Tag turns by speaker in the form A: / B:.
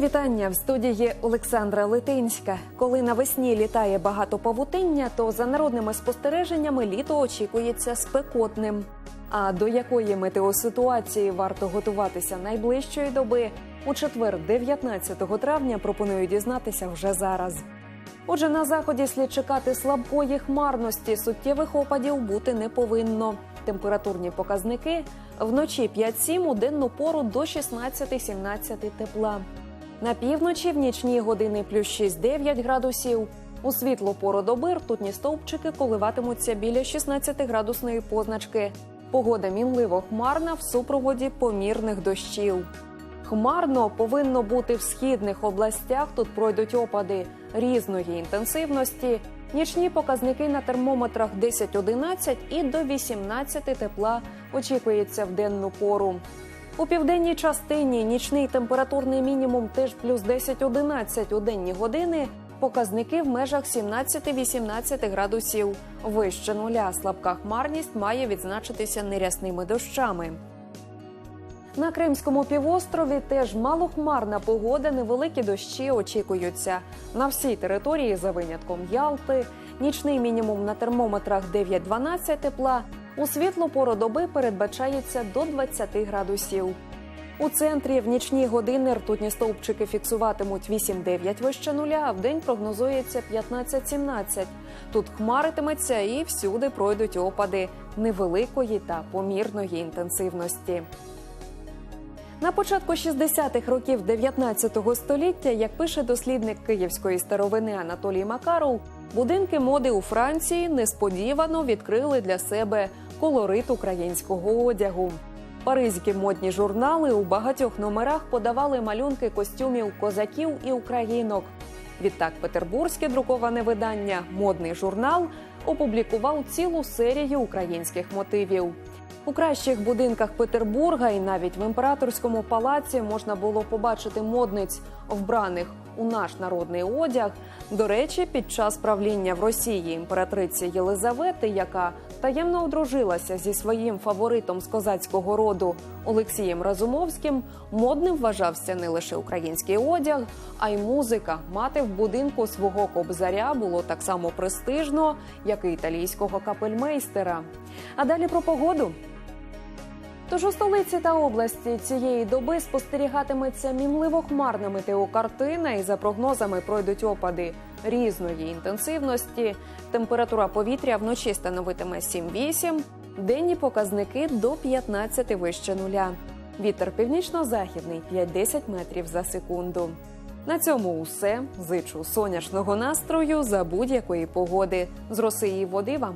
A: вітання в студії Олександра Литинська. Коли навесні літає багато павутиння, то за народними спостереженнями літо очікується спекотним. А до якої метеоситуації варто готуватися найближчої доби у четвер, 19 травня, пропоную дізнатися вже зараз. Отже, на заході слід чекати слабкої хмарності. Суттєвих опадів бути не повинно. Температурні показники вночі 5-7, у денну пору до 16-17 тепла. На півночі в нічні години плюс 6-9 градусів. У світлу пору доби ртутні стовпчики коливатимуться біля 16 градусної позначки. Погода мінливо хмарна в супроводі помірних дощів. Хмарно повинно бути в східних областях. Тут пройдуть опади різної інтенсивності. Нічні показники на термометрах 10-11 і до 18 тепла очікується в денну пору. У південній частині нічний температурний мінімум теж плюс 10-11 у денні години. Показники в межах 17-18 градусів. Вище нуля слабка хмарність має відзначитися нерясними дощами. На Кримському півострові теж малохмарна погода, невеликі дощі очікуються. На всій території за винятком Ялти. Нічний мінімум на термометрах 9-12 тепла. У світлу пору доби передбачається до 20 градусів. У центрі в нічні години ртутні стовпчики фіксуватимуть 8-9 вище нуля, а в день прогнозується 15-17. Тут хмаритиметься і всюди пройдуть опади невеликої та помірної інтенсивності. На початку 60-х років 19 століття, як пише дослідник київської старовини Анатолій Макаров, будинки моди у Франції несподівано відкрили для себе колорит українського одягу. Паризькі модні журнали у багатьох номерах подавали малюнки костюмів козаків і українок. Відтак, петербурзьке друковане видання Модний журнал опублікував цілу серію українських мотивів. У кращих будинках Петербурга і навіть в імператорському палаці можна було побачити модниць, вбраних у наш народний одяг. До речі, під час правління в Росії імператриці Єлизавети, яка таємно одружилася зі своїм фаворитом з козацького роду Олексієм Разумовським, модним вважався не лише український одяг, а й музика. Мати в будинку свого кобзаря було так само престижно, як і італійського капельмейстера. А далі про погоду. Тож у столиці та області цієї доби спостерігатиметься мінливо хмарна метеокартина, і за прогнозами пройдуть опади різної інтенсивності. Температура повітря вночі становитиме 7-8, денні показники до 15 вище нуля. Вітер північно-західний 5-10 метрів за секунду. На цьому усе. Зичу сонячного настрою за будь-якої погоди. З роси і води вам.